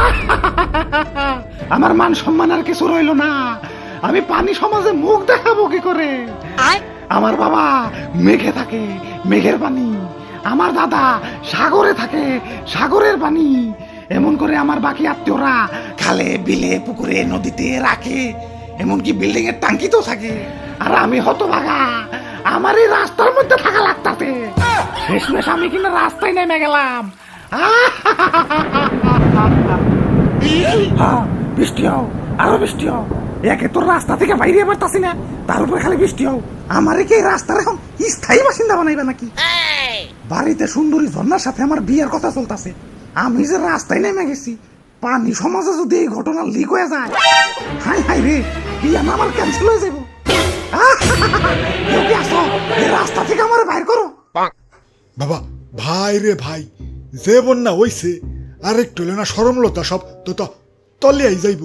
আমার মান সম্মান আর কিছু রইল না। আমি পানি সমাজে মুখ দেখাবো কি করে? আমার বাবা মেঘে থাকে মেঘের পানি আমার দাদা সাগরে থাকে সাগরের পানি এমন করে আমার বাকি আত্মীয়রা খালে বিলে পুকুরে নদীতে রাখে। এমনকি বিল্ডিং এর টাঙ্কিতেও থাকে। আর আমি হতভাগা আমার এই রাস্তার মধ্যে থাকা লাগতাছে। শেষমেশ আমি কিনা রাস্তায় নেমে গেলাম। বৃষ্টি হও, আরও বৃষ্টি হও। একে তোর রাস্তা থেকে বাইরে না, তার উপরে খালি বৃষ্টি হও। আমারে রাস্তার এখন স্থায়ী বাসিন্দা বানাইবে নাকি? বাড়িতে সুন্দরী ঝর্ণার সাথে আমার বিয়ের কথা চলতেছে। আমি যে রাস্তায় নেমে গেছি, পানি সমাজে যদি এই ঘটনা লিক হয়ে যায়, হাই হাই রে বিয়া আমার ক্যান্সেল হয়ে যাব রাস্তা থেকে আমার বাইর করো। বাবা, ভাই রে ভাই, যে বন্যা হইছে আর একটু না সরমলতা সব, তো তলিয়াই যাইব।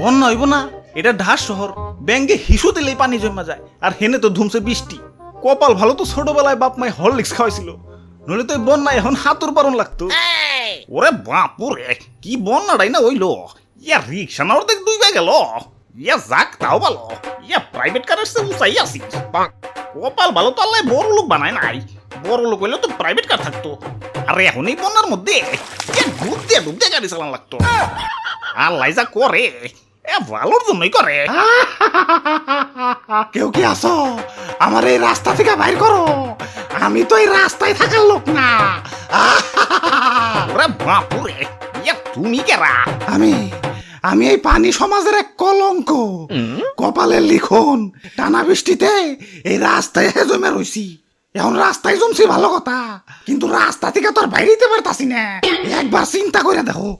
বন্যা হইব না, এটা ঢাস শহর। ব্যাঙ্গে হিসু পানি জমা যায়, আর হেনে তো ধুমছে বৃষ্টি। কপাল ভালো তো ছোটবেলায় বাপ মাই হরলিক্স খাওয়াইছিল। নইলে তো বন্যা এখন হাতুর পারন লাগতো। ওরে বাপুরে, কি বন্যাটাই না হইল। ইয়া রিক্সা না অর্ধেক দুই গেল। ইয়া যাক, তাও ভালো। ইয়া প্রাইভেট কারের সে উঁচাই আছি। কপাল ভালো তো আল্লাহ বড় লোক বানায় নাই। বড় লোক হইলে তো প্রাইভেট কার থাকতো। আর এখন এই বন্যার মধ্যে ইয়া ডুব দিয়ে ডুব দিয়ে গাড়ি চালান লাগতো। আল্লাহ যা করে এ ভালোর জন্যই করে। কেউ কি আসো আমার এই রাস্তা থেকে বাইর করো। আমি তো এই রাস্তায় থাকার লোক না। ওরে বাপুরে ইয়া তুমি কেরা? আমি আমি এই পানি সমাজের এক কলঙ্ক। কপালের লিখন টানা বৃষ্টিতে এই রাস্তায় জমে রইছি। এখন রাস্তায় জমছি ভালো কথা। কিন্তু রাস্তা থেকে তো আর বাইরেতে পারতাছি না। একবার চিন্তা করে দেখো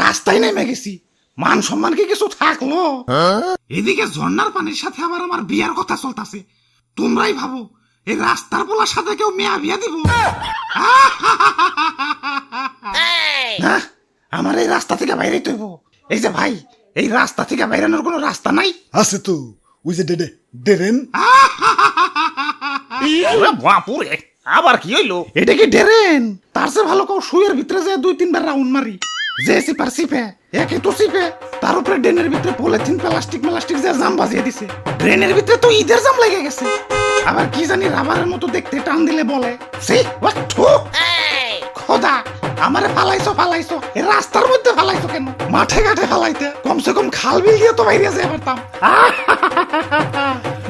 রাস্তায় নেমে গেছি। মান সম্মান কি কিছু থাকল? এদিকে ঝর্ণার পানির সাথে আবার আমার বিয়ার কথা চলতেছে। তোমরাই ভাবো এই রাস্তার পোলার সাথে কেউ মেয়া বিয়া দিব? আমার এই রাস্তা থেকে বাইরে তৈব এই যে ভাই এই রাস্তা থেকে বাইরানোর কোনো রাস্তা নাই? আছে তো। ওই যে ডেডে ডেরেন বাপুরে আবার কি হইল? এটা কি ডেরেন? তার চেয়ে ভালো কেউ শুয়ের ভিতরে যে দুই তিনবার রাউন্ড মারি। যে সিপার সিপে একে তো সিপে তার উপরে ড্রেনের ভিতরে পলিথিন প্লাস্টিক প্লাস্টিক যে জাম বাজিয়ে দিছে। ড্রেনের ভিতরে তো ঈদের জাম লেগে গেছে। আবার কি জানি রাবারের মতো দেখতে টান দিলে বলে সে খোদা আমারে ফালাইছো ফালাইছো রাস্তার মধ্যে ফালাইছো কেন? মাঠে ঘাটে ফালাইতে কমসে কম খাল বিল দিয়ে তো বাইরে যেতে পারতাম।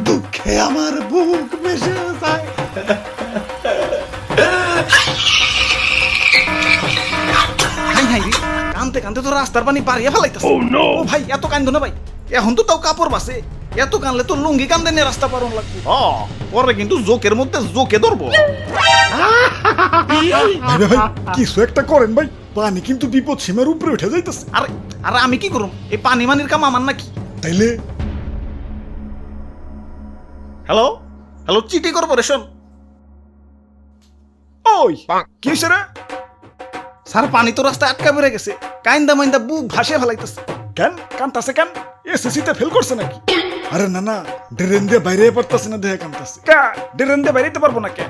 দুঃখে আমার বুক ভেসে রে। কানতে কানতে তো রাস্তার পানি পারিয়ে ফেলাইতেছে। ও ভাই এত কান্দো না ভাই। এখন তো তাও কাপড় বাসে। এত কানলে তো লুঙ্গি কান্দে নিয়ে রাস্তা পারন লাগবে। পরে কিন্তু জোকের মধ্যে জোকে ধরবো। কিছু একটা করেন ভাই। পানি কিন্তু বিপদ সীমার উপরে উঠে যাইতেছে। আরে আরে আমি কি করুম? এই পানি মানির কাম আমার নাকি? তাইলে? Hello hello city corporation. ওই কি রে? স্যার পানি তো রাস্তায় আটকা বেড়ে গেছে। কাইন্দা মাইন্দা বুক ভাসিয়ে ফেলাইতেছে। কেন? কান্তাছে কেন? এসএসসি তে ফেল করছে নাকি? আরে না না ড্রেন দিয়ে বাইরে পারতাছে না দেহে কান্তাছে। কা ড্রেন দিয়ে বেরিয়ে পারব না কে?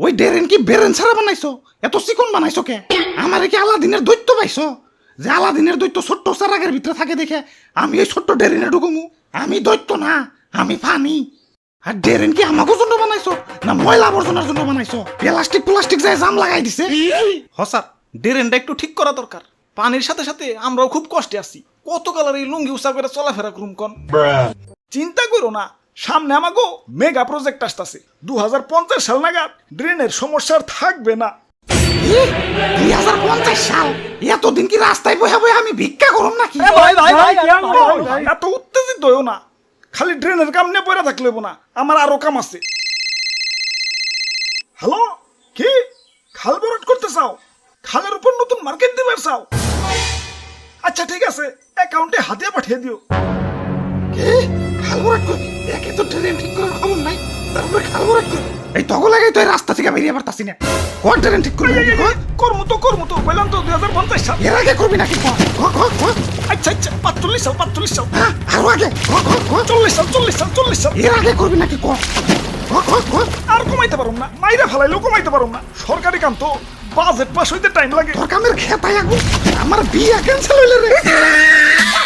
ওই ডেরেন কি বেরেন ছাড়া বানাইছো? এত চিকন বানাইছো কে? আমারে কি আলাদিনের দৈত্য পাইছো? যে আলাদিনের দৈত্য ছোট্ট চারাগের ভিতরে থাকে দেখে আমি এই ছোট্ট ডেরেনে ঢুকুমু। আমি দৈত্য না আমি পানি। আর ডেরেন কি আমাকে জন্য বানাইছো? না ময়লা আবর্জনার জন্য বানাইছো? প্লাস্টিক প্লাস্টিক যায় জাম লাগাই দিছে? হ স্যার। ড্রেনটা একটু ঠিক করা দরকার। পানির সাথে সাথে আমরাও খুব কষ্টে আছি। কত কালার এই লুঙ্গি উসা করে চলাফেরা করুম কন? চিন্তা করো না সামনে আমাগো মেগা প্রজেক্ট আসতেছে। দু হাজার পঞ্চাশ সাল নাগাদ ড্রেনের সমস্যা থাকবে না। দুই হাজার পঞ্চাশ সাল? এতদিন কি রাস্তায় বহে বহে আমি ভিক্ষা করুম নাকি? এত উত্তেজিত হইও না। খালি ড্রেনের কাম নিয়ে পড়ে থাকলে না। আমার আরও কাম আছে। হ্যালো কি? খাল বরাট করতে চাও? খালের উপর নতুন মার্কেট দিবে চাও আচ্ছা ঠিক আছে অ্যাকাউন্টে হাতে পাঠিয়ে দিও। এ, খাল ভরাট করবি একে তো ট্রেন ঠিক করার খবর নাই। তারপরে খাল ভরাট করবি এই তখন লাগে তো রাস্তা থেকে বেরিয়ে পারতাছি না কোন ট্রেন ঠিক করবি? কর্ম তো কর্ম তো কইলাম তো দুই হাজার পঞ্চাশ সাল। এর আগে করবি নাকি। আচ্ছা আচ্ছা পাঁচচল্লিশ সাল পাঁচচল্লিশ সাল। হ্যাঁ আরও আগে। চল্লিশ সাল চল্লিশ সাল চল্লিশ সাল। এর আগে করবি নাকি? কর। আর কমাইতে পারুম না মাইরা ফেলাইলেও কমাইতে পারুম না। সরকারি কাম তো। বাজেট পাস হইতে টাইম লাগে। তোর কামের খেতাই আগুন। আমার বিয়া ক্যান্সেল হইলে রে।